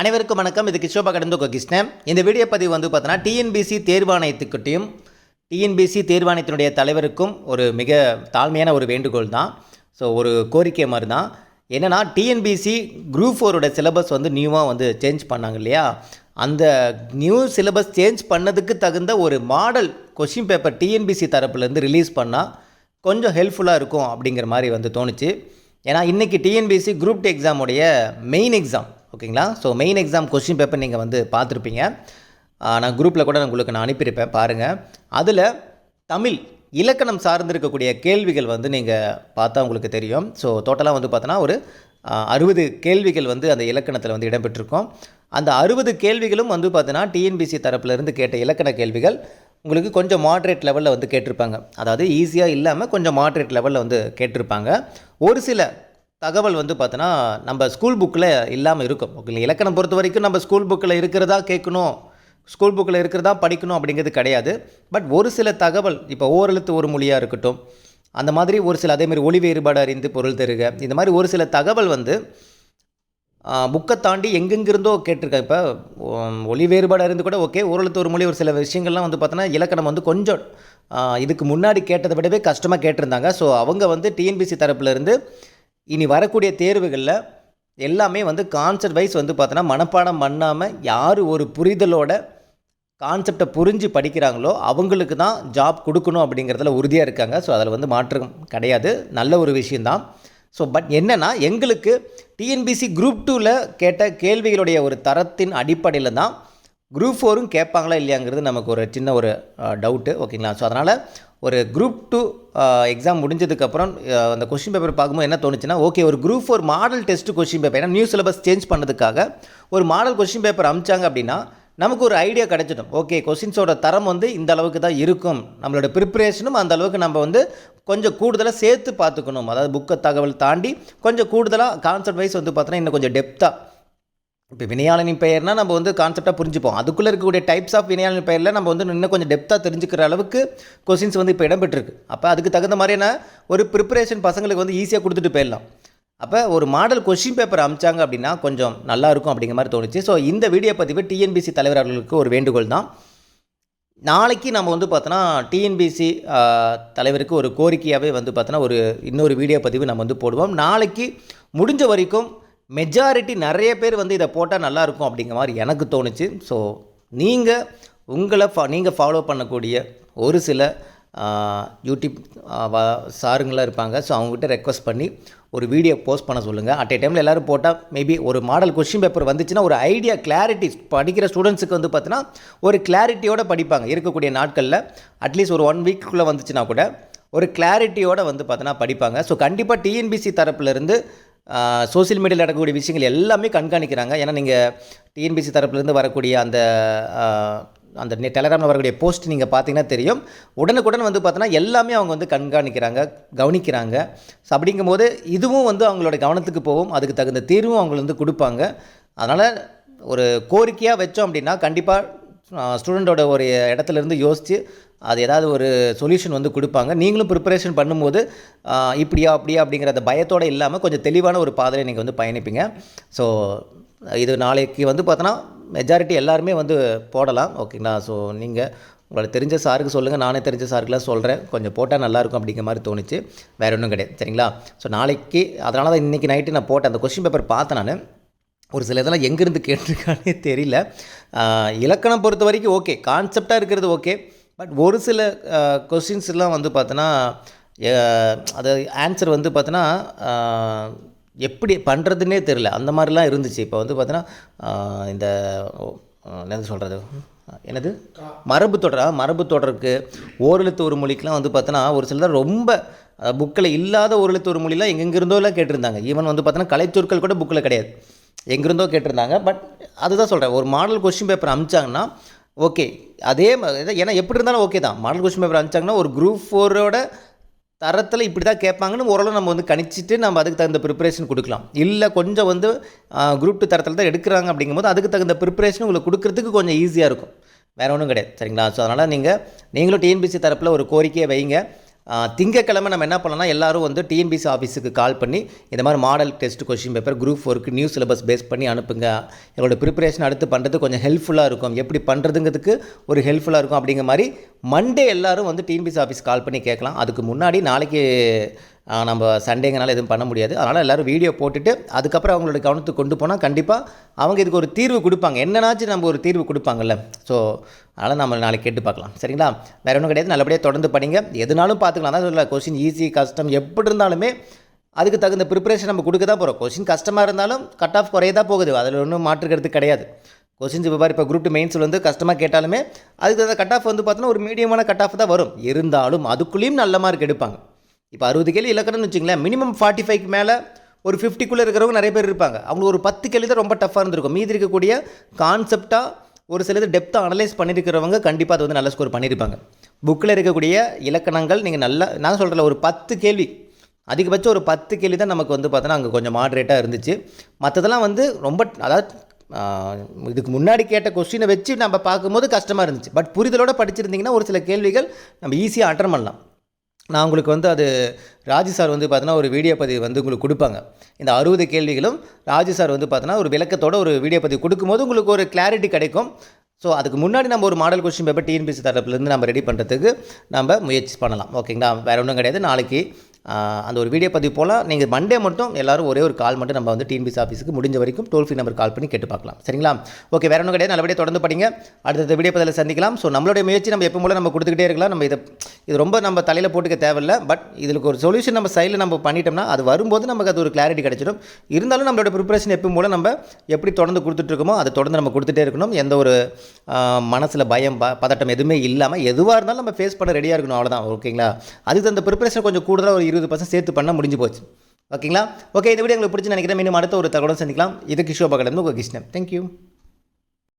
அனைவருக்கும் வணக்கம். இது கிஷோபா கடந்து கிருஷ்ணன். இந்த வீடியோ பதிவு வந்து பார்த்தோன்னா டிஎன்பிசி தேர்வாணையத்துக்கிட்டையும் டிஎன்பிசி தேர்வாணையத்தினுடைய தலைவருக்கும் ஒரு மிக தாழ்மையான ஒரு வேண்டுகோள் தான். ஸோ ஒரு கோரிக்கை மாதிரி தான் என்னென்னா டிஎன்பிசி குரூப் ஃபோரோட சிலபஸ் வந்து நியூவாக வந்து சேஞ்ச் பண்ணாங்க இல்லையா? அந்த நியூ சிலபஸ் சேஞ்ச் பண்ணதுக்கு தகுந்த ஒரு மாடல் கொஷின் பேப்பர் டிஎன்பிசி தரப்புலேருந்து ரிலீஸ் பண்ணால் கொஞ்சம் ஹெல்ப்ஃபுல்லாக இருக்கும் அப்படிங்கிற மாதிரி வந்து தோணுச்சு. ஏன்னா இன்றைக்கி டிஎன்பிசி குரூப் டி எக்ஸாமுடைய மெயின் எக்ஸாம். ஓகேங்களா? So main exam question paper நீங்கள் வந்து பார்த்துருப்பீங்க. நான் குரூப்பில் கூட நான் உங்களுக்கு நான் அனுப்பியிருப்பேன். பாருங்கள் அதில் தமிழ் இலக்கணம் சார்ந்து இருக்கக்கூடிய கேள்விகள் வந்து நீங்கள் பார்த்தா உங்களுக்கு தெரியும். ஸோ டோட்டலாக வந்து பார்த்தோன்னா ஒரு அறுபது கேள்விகள் வந்து அந்த இலக்கணத்தில் வந்து இடம்பெற்றிருக்கும். அந்த அறுபது கேள்விகளும் வந்து பார்த்தோன்னா டிஎன்பிசி தரப்புலேருந்து கேட்ட இலக்கண கேள்விகள் உங்களுக்கு கொஞ்சம் மாட்ரேட் லெவலில் வந்து கேட்டிருப்பாங்க. அதாவது ஈஸியாக இல்லாமல் கொஞ்சம் மாட்ரேட் லெவலில் வந்து கேட்டிருப்பாங்க. ஒரு சில தகவல் வந்து பார்த்தோன்னா நம்ம ஸ்கூல் புக்கில் இல்லாமல் இருக்கும். ஓகே இலக்கணம் பொறுத்த வரைக்கும் நம்ம ஸ்கூல் புக்கில் இருக்கிறதா கேட்கணும். ஸ்கூல் புக்கில் இருக்கிறதா படிக்கணும் அப்படிங்கிறது கிடையாது. பட் ஒரு சில தகவல் இப்போ ஓரெழுத்து ஒரு மொழியாக இருக்கட்டும் அந்த மாதிரி ஒரு சில அதேமாதிரி ஒளி வேறுபாடு அறிந்து பொருள் தருக இந்த மாதிரி ஒரு சில தகவல் வந்து புக்கை தாண்டி எங்கெங்கிருந்தோ கேட்டிருக்கேன் இப்போ ஒளி வேறுபாடு அறிந்து கூட ஓகே ஓரெழுத்து ஒரு மொழி ஒரு சில விஷயங்கள்லாம் வந்து பார்த்தோன்னா இலக்கணம் வந்து கொஞ்சம் இதுக்கு முன்னாடி கேட்டதை விடவே கஷ்டமாக கேட்டிருந்தாங்க. ஸோ அவங்க வந்து டிஎன்பிசி தரப்புலேருந்து இனி வரக்கூடிய தேர்வுகளில் எல்லாமே வந்து கான்செப்ட் வைஸ் வந்து பார்த்தோன்னா மனப்பாடம் பண்ணாமல் யார் ஒரு புரிதலோட கான்செப்டை புரிஞ்சு படிக்கிறாங்களோ அவங்களுக்கு தான் ஜாப் கொடுக்கணும் அப்படிங்கிறதுல உறுதியாக இருக்காங்க. ஸோ அதில் வந்து மாற்றம் கிடையாது. நல்ல ஒரு விஷயந்தான் ஸோ பட் என்னென்னா எங்களுக்கு டிஎன்பிசி குரூப் டூவில் கேட்ட கேள்விகளுடைய ஒரு தரத்தின் அடிப்படையில் தான் குரூப் ஃபோரும் கேட்பாங்களா இல்லையாங்கிறது நமக்கு ஒரு சின்ன ஒரு டவுட்டு ஓகேங்களா ஸோ அதனால் ஒரு குரூப் டூ எக்ஸாம் முடிஞ்சதுக்கப்புறம் uh, அந்த கொஷின் பேப்பர் பார்க்கும்போது என்ன தோணுச்சுன்னா ஓகே ஒரு group four model test question paper ஏன்னா நியூ சிலபஸ் சேஞ்ச் பண்ணதுக்காக ஒரு மாடல் கொஷின் பேப்பர் அமிச்சாங்க அப்படின்னா நமக்கு ஒரு ஐடியா கிடச்சிடும். ஓகே கொஷின்ஸோட தரம் வந்து இந்த அளவுக்கு தான் இருக்கும். நம்மளோட ப்ரிப்பரேஷனும் அந்த அளவுக்கு நம்ம வந்து கொஞ்சம் கூடுதலாக சேர்த்து பார்த்துக்கணும். அதாவது புக்கை தகவல் தாண்டி கொஞ்சம் கூடுதலாக கான்செப்ட் வைஸ் வந்து பார்த்தோன்னா இன்னும் கொஞ்சம் டெப்த்தாக இப்போ வினையாளனின் பெயர்னா நம்ம வந்து கான்செப்டாக புரிஞ்சுப்போம். அதுக்குள்ளே இருக்கக்கூடிய டைப்ஸ் ஆஃப் வினையாளனின் பெயரில் நம்ம வந்து இன்னும் கொஞ்சம் டெப்த்தாக தெரிஞ்சுக்கிற அளவுக்கு கொஸ்டின்ஸ் வந்து இப்போ இடம்பெற்றிருக்கு. அப்போ அதுக்கு தகுந்த மாதிரியான ஒரு ப்ரிப்பரேஷன் பசங்களுக்கு வந்து ஈஸியாக கொடுத்துட்டு போயிடலாம். அப்போ ஒரு மாடல் கொஷின் பேப்பர் அமிச்சாங்க அப்படின்னா கொஞ்சம் நல்லா இருக்கும் அப்படிங்கிற மாதிரி தோணுச்சு. ஸோ இந்த வீடியோ பதிவு டிஎன்பிசி தலைவர் அவர்களுக்கு ஒரு வேண்டுகோள் தான். நாளைக்கு நம்ம வந்து பார்த்தோன்னா டிஎன்பிசி தலைவருக்கு ஒரு கோரிக்கையாகவே வந்து பார்த்தோன்னா ஒரு இன்னொரு வீடியோ பதிவு நம்ம வந்து போடுவோம். நாளைக்கு முடிஞ்ச வரைக்கும் மெஜாரிட்டி நிறைய பேர் வந்து இதை போட்டால் நல்லாயிருக்கும் அப்படிங்கிற மாதிரி எனக்கு தோணுச்சு. ஸோ நீங்கள் உங்களை ஃபா நீங்கள் ஃபாலோ பண்ணக்கூடிய ஒரு சில யூடியூப் சாருங்களாம் இருப்பாங்க. ஸோ அவங்ககிட்ட ரெக்வஸ்ட் பண்ணி ஒரு வீடியோ போஸ்ட் பண்ண சொல்லுங்கள் அட் ஏ டைமில் எல்லோரும் போட்டால் மேபி ஒரு மாடல் கொஷின் பேப்பர் வந்துச்சுன்னா ஒரு ஐடியா கிளாரிட்டி படிக்கிற ஸ்டூடெண்ட்ஸுக்கு வந்து பார்த்தீங்கன்னா ஒரு கிளாரிட்டியோடு படிப்பாங்க. இருக்கக்கூடிய நாட்களில் அட்லீஸ்ட் ஒரு ஒன் வீக்குள்ளே வந்துச்சுன்னா கூட ஒரு கிளாரிட்டியோடு வந்து பார்த்தோன்னா படிப்பாங்க. ஸோ கண்டிப்பாக டிஎன்பிசி தரப்புலேருந்து சோஷியல் மீடியாவில் நடக்கக்கூடிய விஷயங்கள் எல்லாமே கண்காணிக்கிறாங்க. ஏன்னா நீங்கள் டிஎன்பிசி தரப்புலேருந்து வரக்கூடிய அந்த அந்த டெலகிராமில் வரக்கூடிய போஸ்ட் நீங்கள் பார்த்தீங்கன்னா தெரியும். உடனுக்குடன் வந்து பார்த்தோன்னா எல்லாமே அவங்க வந்து கண்காணிக்கிறாங்க கவனிக்கிறாங்க. ஸோ அப்படிங்கும்போது இதுவும் வந்து அவங்களோட கவனத்துக்கு போகும். அதுக்கு தகுந்த தீர்வும் அவங்க வந்து கொடுப்பாங்க. அதனால் ஒரு கோரிக்கையாக வச்சோம் அப்படின்னா கண்டிப்பாக ஸ்டூடெண்ட்டோட ஒரு இடத்துல இருந்து யோசித்து அது ஏதாவது ஒரு சொல்யூஷன் வந்து கொடுப்பாங்க. நீங்களும் ப்ரிப்பரேஷன் பண்ணும்போது இப்படியா அப்படியா அப்படிங்கிற அந்த பயத்தோடு இல்லாமல் கொஞ்சம் தெளிவான ஒரு பாதையை நீங்கள் வந்து பயணிப்பீங்க. ஸோ இது நாளைக்கு வந்து பார்த்தோன்னா மெஜாரிட்டி எல்லாருமே வந்து போடலாம். ஓகேங்களா ஸோ நீங்கள் உங்களுக்கு தெரிஞ்ச சாருக்கு சொல்லுங்கள் நானே தெரிஞ்ச சாருக்குலாம் சொல்கிறேன் கொஞ்சம் போட்டால் நல்லாயிருக்கும் அப்படிங்கிற மாதிரி தோணுச்சு. வேறு ஒன்றும் கிடையாது. சரிங்களா? ஸோ நாளைக்கு அதனால தான் இன்றைக்கி நைட்டு நான் போட்டேன். அந்த கொஸ்டின் பேப்பர் பார்த்தேன் நான். ஒரு சில இதெல்லாம் எங்கேருந்து கேட்டிருக்கானே தெரியல. இலக்கணம் பொறுத்த வரைக்கும் ஓகே. கான்செப்டாக இருக்கிறது ஓகே. பட் ஒரு சில கொஸ்டின்ஸ்லாம் வந்து பார்த்தோன்னா அது ஆன்சர் வந்து பார்த்தோன்னா எப்படி பண்ணுறதுன்னே தெரில அந்த மாதிரிலாம் இருந்துச்சு. இப்போ வந்து பார்த்தோன்னா இந்த என்னது சொல்கிறது என்னது? மரபு தொடராக மரபு தொடருக்கு ஓரெழுத்து ஒரு மொழிக்கெலாம் வந்து பார்த்தோன்னா ஒரு சிலர் ரொம்ப புக்கில் இல்லாத ஓரெழுத்து ஒரு மொழிலாம் எங்கெங்கிருந்தோலாம் கேட்டிருந்தாங்க. ஈவன் வந்து பார்த்தோன்னா கலைச்சொற்கள் கூட புக்கில் கிடையாது. எங்கிருந்தோ கேட்டிருந்தாங்க. பட் அதுதான் சொல்கிறேன் ஒரு மாடல் கொஸ்டின் பேப்பர் அமிச்சாங்கன்னா ஓகே அதே மாதிரி ஏன்னா எப்படி இருந்தாலும் ஓகே தான். மாடல் கொஸ்டின் பேப்பர் அமிச்சாங்கன்னா ஒரு குரூப் ஃபோரோட தரத்தில் இப்படி தான் கேட்பாங்கன்னு ஓரளவு நம்ம வந்து கணிச்சிட்டு நம்ம அதுக்கு தகுந்த ப்ரிப்பரேஷன் கொடுக்கலாம். இல்லை கொஞ்சம் வந்து குரூப் டூ தரத்தில் தான் எடுக்கிறாங்க அப்படிங்கும்போது அதுக்கு தகுந்த ப்ரிப்பரேஷன் உங்களுக்கு கொடுக்கறதுக்கு கொஞ்சம் ஈஸியாக இருக்கும். வேறு ஒன்றும் கிடையாது. சரிங்களா? ஸோ அதனால் நீங்கள் நீங்களும் டிஎன்பிசி தரப்பில் ஒரு கோரிக்கையை வைங்க. திங்கக்கிழமை நம்ம என்ன பண்ணலாம்னா எல்லாரும் வந்து டிஎன்பிசி ஆஃபீஸுக்கு கால் பண்ணி இந்த மாதிரி model test question paper group work new syllabus base பண்ணி அனுப்புங்க. எங்களோட ப்ரிப்பரேஷன் அடுத்து பண்ணுறது கொஞ்சம் ஹெல்ப்ஃபுல்லாக இருக்கும். எப்படி பண்ணுறதுங்கிறதுக்கு ஒரு ஹெல்ப்ஃபுல்லாக இருக்கும் அப்படிங்கிற மாதிரி மண்டே எல்லாரும் வந்து டிஎன்பிசி ஆஃபீஸ் கால் பண்ணி கேட்கலாம். அதுக்கு முன்னாடி நாளைக்கு நம்ம சண்டேங்கனால எதுவும் பண்ண முடியாது. அதனால் எல்லோரும் வீடியோ போட்டுட்டு அதுக்கப்புறம் அவங்களோட கவனத்துக்கு கொண்டு போனால் கண்டிப்பாக அவங்க இதுக்கு ஒரு தீர்வு கொடுப்பாங்க. என்னன்னாச்சும் நம்ம ஒரு தீர்வு கொடுப்பாங்கல்ல. ஸோ அதனால் நம்ம நாளைக்கு கேட்டு பார்க்கலாம். சரிங்களா? வேறு ஒன்றும் கிடையாது. நல்லபடியாக தொடர்ந்து படிங்க. எதுனாலும் பார்த்துக்கலாம். அதான் சொல்ல கொஸ்டின் ஈஸி கஷ்டம் எப்படி இருந்தாலுமே அதுக்கு தகுந்த ப்ரிப்பரேஷன் நம்ம கொடுக்க தான் போகிறோம் கொஸ்டின் கஷ்டமாக இருந்தாலும் கட் ஆஃப் குறைய தான் போகுது. அதில் ஒன்றும் மாற்றுக்கிறது கிடையாது. கொஸ்டின்ஸ் இப்போ பாரு இப்போ குரூப் டூ மெயின்ஸில் வந்து கஷ்டமாக கேட்டாலுமே அதுக்கு தகுந்த கட் ஆஃப் வந்து பார்த்தோன்னா ஒரு மீடியமான கட் ஆஃப் தான் வரும். இருந்தாலும் அதுக்குள்ளேயும் நல்ல மார்க் எடுப்பாங்க. இப்போ அறுபது கேள்வி இலக்கணம்னு வச்சுங்களேன் மினிமம் ஃபார்ட்டி ஃபைவ்க்கு மேலே ஒரு ஃபிஃப்டிக்குள்ளே இருக்கிறவங்க நிறைய பேர் இருப்பாங்க. அவங்களுக்கு ஒரு பத்து கேள்வி தான் ரொம்ப டஃப்பாக இருந்திருக்கும். மீதி இருக்கக்கூடிய கான்செப்டாக ஒரு சிலது டெப்த்தாக அனலைஸ் பண்ணியிருக்கிறவங்க கண்டிப்பாக அது வந்து நல்ல ஸ்கோர் பண்ணியிருப்பாங்க புக்கில் இருக்கக்கூடிய இலக்கணங்கள் நீங்கள் நல்லா நான் சொல்கிறல ஒரு பத்து கேள்வி. அதிகபட்சம் ஒரு பத்து கேள்வி தான் நமக்கு வந்து பார்த்தோன்னா அங்கே கொஞ்சம் மாட்ரேட்டாக இருந்துச்சு. மற்றதெல்லாம் வந்து ரொம்ப அதாவது இதுக்கு முன்னாடி கேட்ட கொஸ்டினை வச்சு நம்ம பார்க்கும்போது கஷ்டமாக இருந்துச்சு. பட் புரிதலோடு படிச்சிருந்தீங்கன்னா ஒரு சில கேள்விகள் நம்ம ஈஸியாக அட்டன் பண்ணலாம். நான் உங்களுக்கு வந்து அது ராஜி சார் வந்து பார்த்தோன்னா ஒரு வீடியோ பதிவு வந்து உங்களுக்கு கொடுப்பாங்க. இந்த அறுபது கேள்விகளும் ராஜி சார் வந்து பார்த்தோன்னா ஒரு விளக்கத்தோட ஒரு வீடியோ பதிவு கொடுக்கும்போது உங்களுக்கு ஒரு கிளாரிட்டி கிடைக்கும். ஸோ அதுக்கு முன்னாடி நம்ம ஒரு மாடல் கொஸ்டின் பேப்பர் டிஎன்பிசி தரப்புலேருந்து நம்ம ரெடி பண்ணுறதுக்கு நம்ம முயற்சி பண்ணலாம். ஓகேங்களா வேறு ஒன்றும் கிடையாது. நாளைக்கு அந்த ஒரு வீடியோ பதிவு போல் நீங்கள் மண்டே மட்டும் எல்லாரும் ஒரே ஒரு கால் மட்டும் நம்ம வந்து டிஎன்பிசி ஆஃபீஸுக்கு முடிஞ்ச வரைக்கும் டோல் ஃப்ரீ நம்பர் கால் பண்ணி கேட்டு பார்க்கலாம். சரிங்களா? ஓகே வேறு ஒன்றும் கிடையாது. நல்லபடியாக தொடர்ந்து படிங்க. அடுத்த வீடியோ பதிவில் சந்திக்கலாம். ஸோ நம்மளுடைய முயற்சி நம்ம எப்போ போல நம்ம கொடுத்துக்கிட்டே இருக்கலாம். நம்ம இதை இது ரொம்ப நம்ம தலையில் போட்டுக்க தேவையில்ல. பட் இதுக்கு ஒரு சொல்யூஷன் நம்ம சைடில் நம்ம பண்ணிட்டோம்னா அது வரும்போது நமக்கு அது ஒரு கிளாரிட்டி கிடச்சிடும். இருந்தாலும் நம்மளோட ப்ரிப்பரேஷன் எப்போ போல நம்ம எப்படி தொடர்ந்து கொடுத்துட்ருக்கோமோ அதை தொடர்ந்து நம்ம கொடுத்துட்டே இருக்கணும். எந்த ஒரு மனசில் பயம் ப பதட்டம் எதுவுமே இல்லாமல் எதுவாக இருந்தாலும் நம்ம ஃபேஸ் பண்ண ரெடியாக இருக்கணும். அவ்வளோதான் ஓகேங்களா அதுக்கு அந்த ப்ரிப்பரேஷன் கொஞ்சம் கூடுதலாக ஒரு இருபது பர்சன்ட் சேர்த்து பண்ண முடிஞ்சு போச்சு. ஓகேங்களா? ஓகே இந்த வீடியோ உங்களுக்கு பிடிச்சி நினைக்கிறேன். மீண்டும் அடுத்த ஒரு தகவலும் சந்திக்கலாம். இது கிஷோபா கடந்து உங்கள் கிருஷ்ணன். தேங்க்யூ